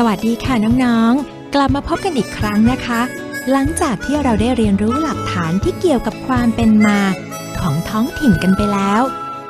สวัสดีค่ะน้องๆ กลับมาพบกันอีกครั้งนะคะ หลังจากที่เราได้เรียนรู้หลักฐานที่เกี่ยวกับความเป็นมา ของท้องถิ่นกันไปแล้ว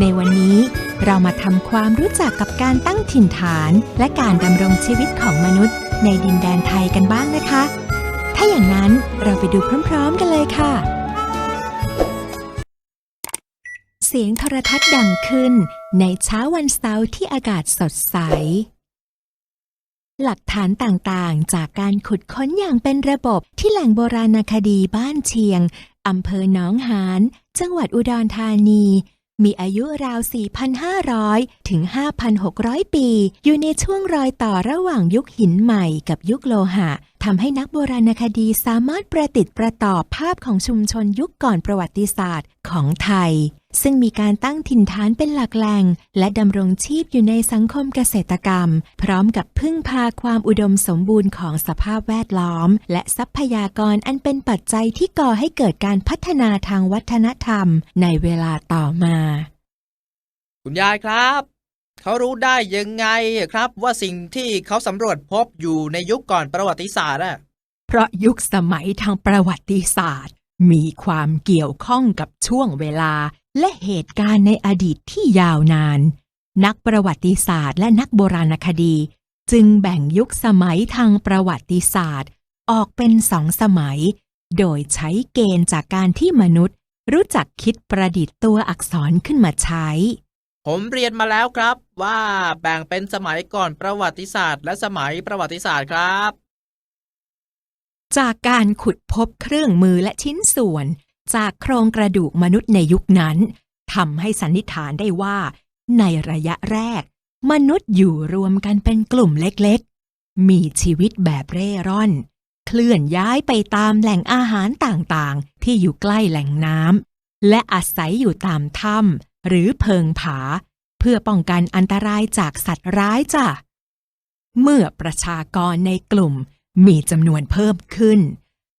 ในวันนี้เรามาทำความรู้จักกับการตั้งถิ่นฐาน และการดำรงชีวิตของมนุษย์ ในดินแดนไทยกันบ้างนะคะ ถ้าอย่างนั้นเราไปดูพร้อมๆกันเลยค่ะ เสียงโทรทัศน์ดังขึ้น ในเช้าวันเสาร์ที่อากาศสดใส หลักฐานต่างๆ จากการขุดค้นอย่างเป็นระบบที่แหล่งโบราณคดีบ้านเชียง อำเภอหนองหาน จังหวัดอุดรธานี มีอายุราว 4,500 ถึง 5,600 ปี อยู่ในช่วงรอยต่อระหว่างยุคหินใหม่กับยุคโลหะทำให้นักโบราณคดีสามารถประติดประต่อภาพของชุมชนยุคก่อนประวัติศาสตร์ของไทย ซึ่งมีการตั้งถิ่นฐานเป็นหลักแหล่ง และดำรงชีพอยู่ในสังคมเกษตรกรรม พร้อมกับพึ่งพาความอุดมสมบูรณ์ของสภาพแวดล้อม และทรัพยากรอันเป็นปัจจัยที่ก่อให้เกิดการพัฒนาทางวัฒนธรรม ในเวลาต่อมา คุณยายครับ เขารู้ได้ยังไงครับ ว่าสิ่งที่เขาสำรวจพบอยู่ในยุคก่อนประวัติศาสตร์อะเพราะยุคสมัยทางประวัติศาสตร์ มีความเกี่ยวข้องกับช่วงเวลา และเหตุการณ์ในอดีตที่ยาวนาน นักประวัติศาสตร์และนักโบราณคดี จึงแบ่งยุคสมัยทางประวัติศาสตร์ ออกเป็นสองสมัย โดยใช้เกณฑ์จากการที่มนุษย์ รู้จักคิดประดิษฐ์ตัวอักษรขึ้นมาใช้ ผมเรียนมาแล้วครับว่าแบ่งเป็นสมัยก่อนประวัติศาสตร์ และสมัยประวัติศาสตร์ครับ จากการขุดพบเครื่องมือและชิ้นส่วน จากโครงกระดูกมนุษย์ในยุคนั้นทำให้สันนิษฐานได้ว่า ในระยะแรก มนุษย์อยู่รวมกันเป็นกลุ่มเล็กๆ มีชีวิตแบบเร่ร่อน เคลื่อนย้ายไปตามแหล่งอาหารต่างๆ ที่อยู่ใกล้แหล่งน้ำและอาศัยอยู่ตามถ้ำหรือเพิงผา เพื่อป้องกันอันตรายจากสัตว์ร้ายจ้ะเมื่อประชากรในกลุ่มมีจำนวนเพิ่มขึ้น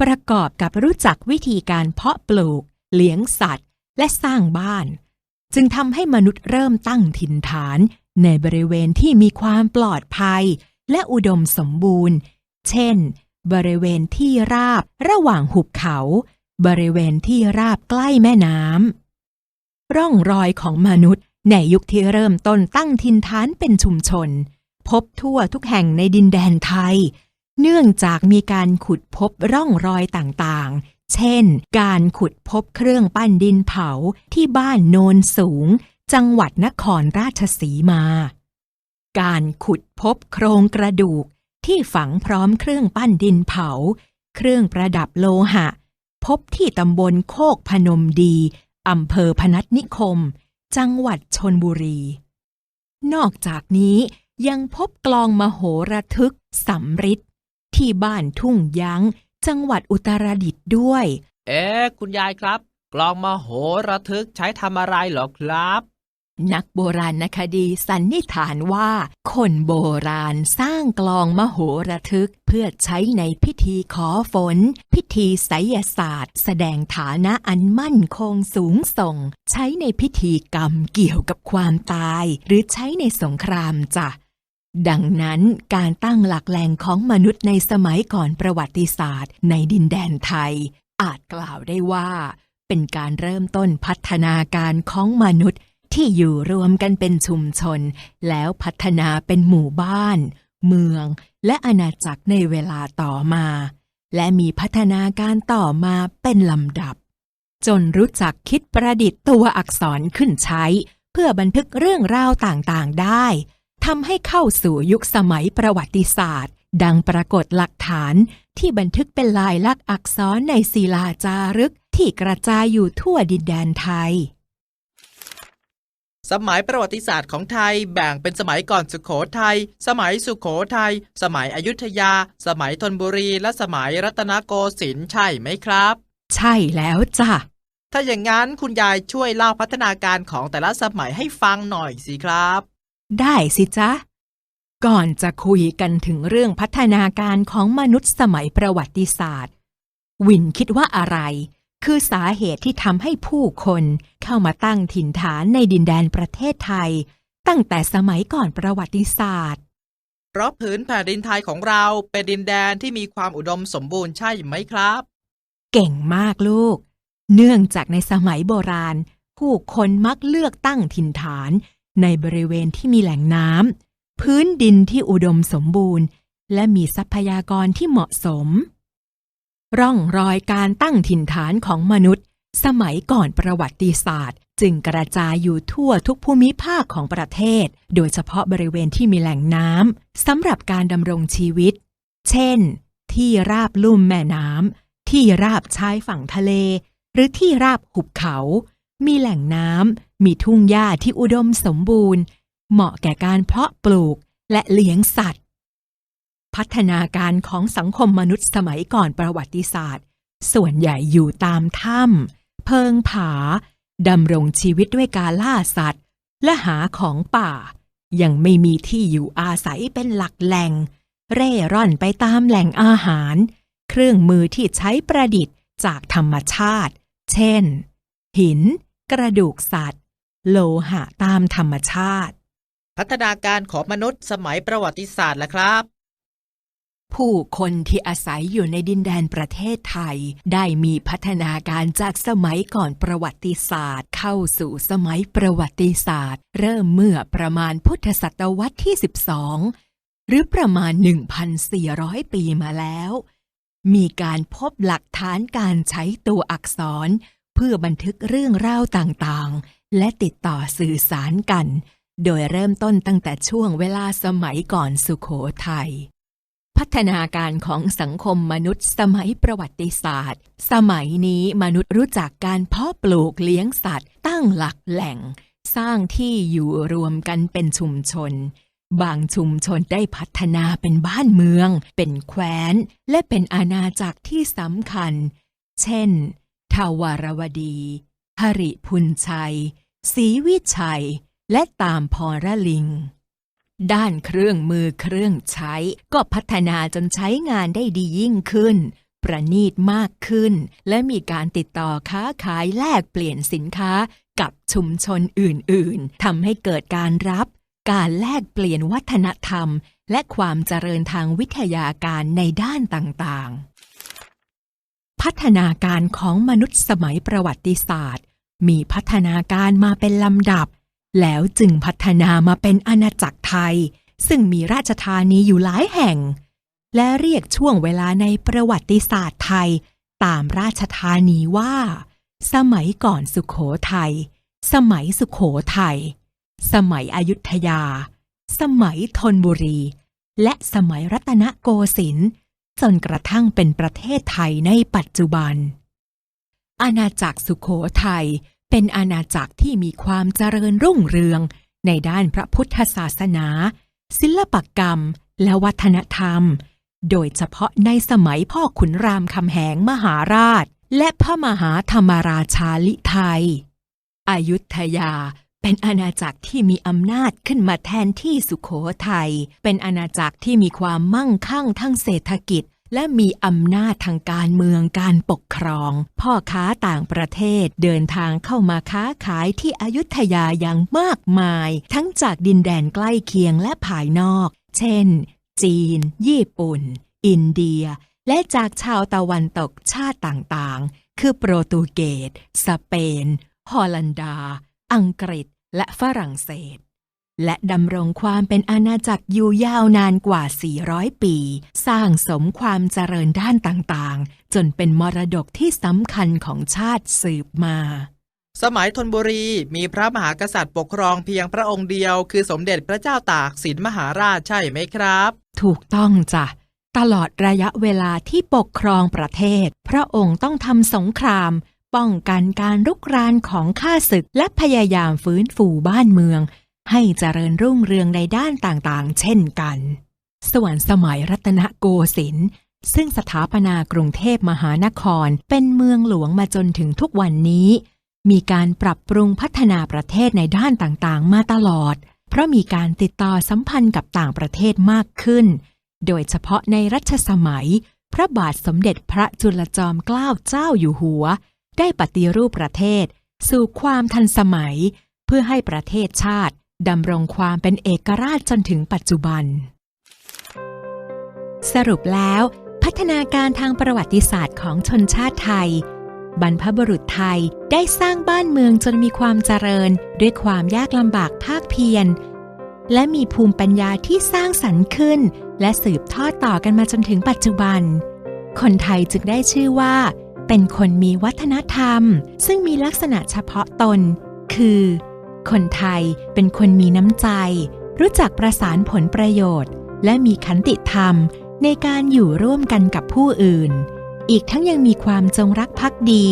ประกอบกับรู้จักวิธีการเพาะปลูก เลี้ยงสัตว์ และสร้างบ้าน จึงทำให้มนุษย์เริ่มตั้งถิ่นฐานในบริเวณที่มีความปลอดภัย และอุดมสมบูรณ์ เช่น บริเวณที่ราบระหว่างหุบเขา บริเวณที่ราบใกล้แม่น้ำร่องรอยของมนุษย์ในยุคที่เริ่มต้นตั้งถิ่นฐานเป็นชุมชน พบทั่วทุกแห่งในดินแดนไทย เนื่องจากมีการขุดพบร่องรอยต่างๆ เช่น การขุดพบเครื่องปั้นดินเผาที่บ้านโนนสูง จังหวัดนครราชสีมา การขุดพบโครงกระดูกที่ฝังพร้อมเครื่องปั้นดินเผา เครื่องประดับโลหะ พบที่ตำบลโคกพนมดีอำเภอพนัสนิคม จังหวัดชนบุรี นอกจากนี้ยังพบกลองมโหระทึกสำริด ที่บ้านทุ่งยั้ง จังหวัดอุตรดิตถ์ด้วย เอ๊ะคุณยายครับ กลองมโหระทึกใช้ทำอะไรเหรอครับ นักโบราณคดีสันนิษฐานว่า คนโบราณสร้างกลองมโหระทึกเพื่อใช้ในพิธีขอฝน พิธีไสยศาสตร์ แสดงฐานะอันมั่นคงสูงส่ง ใช้ในพิธีกรรมเกี่ยวกับความตาย หรือใช้ในสงครามจ้ะ ดังนั้นการตั้งหลักแหล่งของมนุษย์ในสมัยก่อนประวัติศาสตร์ ในดินแดนไทย อาจกล่าวได้ว่า เป็นการเริ่มต้นพัฒนาการของมนุษย์ที่อยู่รวมกันเป็นชุมชน แล้วพัฒนาเป็นหมู่บ้าน เมือง และอาณาจักรในเวลาต่อมา และมีพัฒนาการต่อมาเป็นลำดับ จนรู้จักคิดประดิษฐ์ตัวอักษรขึ้นใช้ เพื่อบันทึกเรื่องราวต่างๆได้ ทำให้เข้าสู่ยุคสมัยประวัติศาสตร์ ดังปรากฏหลักฐานที่บันทึกเป็นลายลักษณ์อักษรในศิลาจารึกที่กระจายอยู่ทั่วดินแดนไทย สมัยประวัติศาสตร์ของไทยแบ่งเป็นสมัยก่อนสุขโขทัย สมัยสุขโขทัย สมัยอยุธยา สมัยธนบุรี และสมัยรัตนโกสินทร์ใช่ไหมครับ ใช่แล้วจ้ะ ถ้าอย่างนั้นคุณยายช่วยเล่าพัฒนาการของแต่ละสมัยให้ฟังหน่อยสิครับ ได้สิจ๊ะ ก่อนจะคุยกันถึงเรื่องพัฒนาการของมนุษย์สมัยประวัติศาสตร์ วินคิดว่าอะไร คือสาเหตุที่ทำให้ผู้คนเข้ามาตั้งถิ่นฐานในดินแดนประเทศไทย ตั้งแต่สมัยก่อนประวัติศาสตร์ เพราะผืนแผ่นดินไทยของเราเป็นดินแดนที่มีความอุดมสมบูรณ์ใช่ไหมครับ เก่งมากลูก เนื่องจากในสมัยโบราณ ผู้คนมักเลือกตั้งถิ่นฐาน ในบริเวณที่มีแหล่งน้ำพื้นดินที่อุดมสมบูรณ์ และมีทรัพยากรที่เหมาะสม ร่องรอยการตั้งถิ่นฐานของมนุษย์ สมัยก่อนประวัติศาสตร์ จึงกระจายอยู่ทั่วทุกภูมิภาคของประเทศ โดยเฉพาะบริเวณที่มีแหล่งน้ำสำหรับการดำรงชีวิต เช่น ที่ราบลุ่มแม่น้ำที่ราบชายฝั่งทะเล หรือที่ราบหุบเขา มีแหล่งน้ำ มีทุ่งหญ้าที่อุดมสมบูรณ์ เหมาะแก่การเพาะปลูกและเลี้ยงสัตว์ พัฒนาการของสังคมมนุษย์สมัยก่อนประวัติศาสตร์ ส่วนใหญ่อยู่ตามถ้ำเพิงผาดำรงชีวิตด้วยการล่าสัตว์ และหาของป่า ยังไม่มีที่อยู่อาศัยเป็นหลักแหล่ง เร่ร่อนไปตามแหล่งอาหาร เครื่องมือที่ใช้ประดิษฐ์จากธรรมชาติ เช่น หิน กระดูกสัตว์ โลหะตามธรรมชาติ พัฒนาการของมนุษย์สมัยประวัติศาสตร์ล่ะครับ ผู้คนที่อาศัยอยู่ในดินแดนประเทศไทย ได้มีพัฒนาการจากสมัยก่อนประวัติศาสตร์ เข้าสู่สมัยประวัติศาสตร์ เริ่มเมื่อประมาณพุทธศตวรรษที่ 12 หรือประมาณ 1,400 ปีมาแล้วมีการพบหลักฐานการใช้ตัวอักษร เพื่อบันทึกเรื่องราวต่างๆ และติดต่อสื่อสารกัน โดยเริ่มต้นตั้งแต่ช่วงเวลาสมัยก่อนสุโขทัยพัฒนาการของสังคมมนุษย์สมัยประวัติศาสตร์ สมัยนี้มนุษย์รู้จักการเพาะปลูกเลี้ยงสัตว์ ตั้งหลักแหล่ง สร้างที่อยู่รวมกันเป็นชุมชน บางชุมชนได้พัฒนาเป็นบ้านเมือง เป็นแคว้น และเป็นอาณาจักรที่สำคัญ เช่น ทาวารวดี หริพุนชัย ศรีวิชัย และตามพรลิง ด้านเครื่องมือเครื่องใช้ก็พัฒนาจนใช้งานได้ดียิ่งขึ้น ประณีตมากขึ้น และมีการติดต่อค้าขายแลกเปลี่ยนสินค้ากับชุมชนอื่นๆทำให้เกิดการรับการแลกเปลี่ยนวัฒนธรรม และความเจริญทางวิทยาการในด้านต่างๆ พัฒนาการของมนุษย์สมัยประวัติศาสตร์ มีพัฒนาการมาเป็นลำดับ แล้วจึงพัฒนามาเป็นอาณาจักรไทย ซึ่งมีราชธานีอยู่หลายแห่ง และเรียกช่วงเวลาในประวัติศาสตร์ไทย ตามราชธานีว่า สมัยก่อนสุขโขทัยสมัยสุขโขทัยสมัยอยุธยา สมัยธนบุรี และสมัยรัตนโกสินทร์ จนกระทั่งเป็นประเทศไทยในปัจจุบัน อาณาจักรสุขโขทัยเป็นอาณาจักรที่มีความเจริญรุ่งเรือง ในด้านพระพุทธศาสนา ศิลปกรรม และวัฒนธรรม โดยเฉพาะในสมัยพ่อขุนรามคำแหงมหาราช และพระมหาธรรมราชาลิไทยอายุธยาเป็นอาณาจักรที่มีอำนาจขึ้นมาแทนที่สุขโขทัย เป็นอาณาจักรที่มีความมั่งคั่งทั้งเศรษฐกิจ และมีอำนาจทางการเมืองการปกครอง พ่อค้าต่างประเทศเดินทางเข้ามาค้าขายที่อยุธยาอย่างมากมาย ทั้งจากดินแดนใกล้เคียงและภายนอก เช่น จีน ญี่ปุ่น อินเดีย และจากชาวตะวันตกชาติต่างๆ คือโปรตุเกส สเปน ฮอลันดา อังกฤษ และฝรั่งเศส และดำรงความเป็นอาณาจักรอยู่ยาวนานกว่า 400 ปี สร้างสมความเจริญด้านต่างๆ จนเป็นมรดกที่สำคัญของชาติสืบมา สมัยธนบุรีมีพระมหากษัตริย์ปกครองเพียงพระองค์เดียว คือสมเด็จพระเจ้าตากสินมหาราชใช่ไหมครับ ถูกต้องจ้ะตลอดระยะเวลาที่ปกครองประเทศ พระองค์ต้องทำสงคราม ป้องกันการรุกรานของข้าศึกและพยายามฟื้นฟูบ้านเมือง ให้เจริญรุ่งเรืองในด้านต่างๆ เช่นกัน ส่วนสมัยรัตนโกสินทร์ซึ่งสถาปนากรุงเทพมหานครเป็นเมืองหลวงมาจนถึงทุกวันนี้ มีการปรับปรุงพัฒนาประเทศในด้านต่างๆ มาตลอด เพราะมีการติดต่อสัมพันธ์กับต่างประเทศมากขึ้น โดยเฉพาะในรัชสมัย พระบาทสมเด็จพระจุลจอมเกล้าเจ้าอยู่หัว ได้ปฏิรูปประเทศ สู่ความทันสมัย เพื่อให้ประเทศชาติ ดำรงความเป็นเอกราชจนถึงปัจจุบัน สรุปแล้ว พัฒนาการทางประวัติศาสตร์ของชนชาติไทย บรรพบุรุษไทยได้สร้างบ้านเมืองจนมีความเจริญ ด้วยความยากลำบากภาคเพียรและมีภูมิปัญญาที่สร้างสรรค์ขึ้น และสืบทอดต่อกันมาจนถึงปัจจุบัน คนไทยจึงได้ชื่อว่า เป็นคนมีวัฒนธรรม ซึ่งมีลักษณะเฉพาะตน คือ คนไทยเป็นคนมีน้ำใจ รู้จักประสานผลประโยชน์ และมีขันติธรรมในการอยู่ร่วมกันกับผู้อื่น อีกทั้งยังมีความจงรักภักดี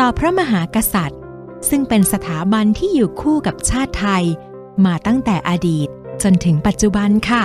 ต่อพระมหากษัตริย์ ซึ่งเป็นสถาบันที่อยู่คู่กับชาติไทย มาตั้งแต่อดีตจนถึงปัจจุบันค่ะ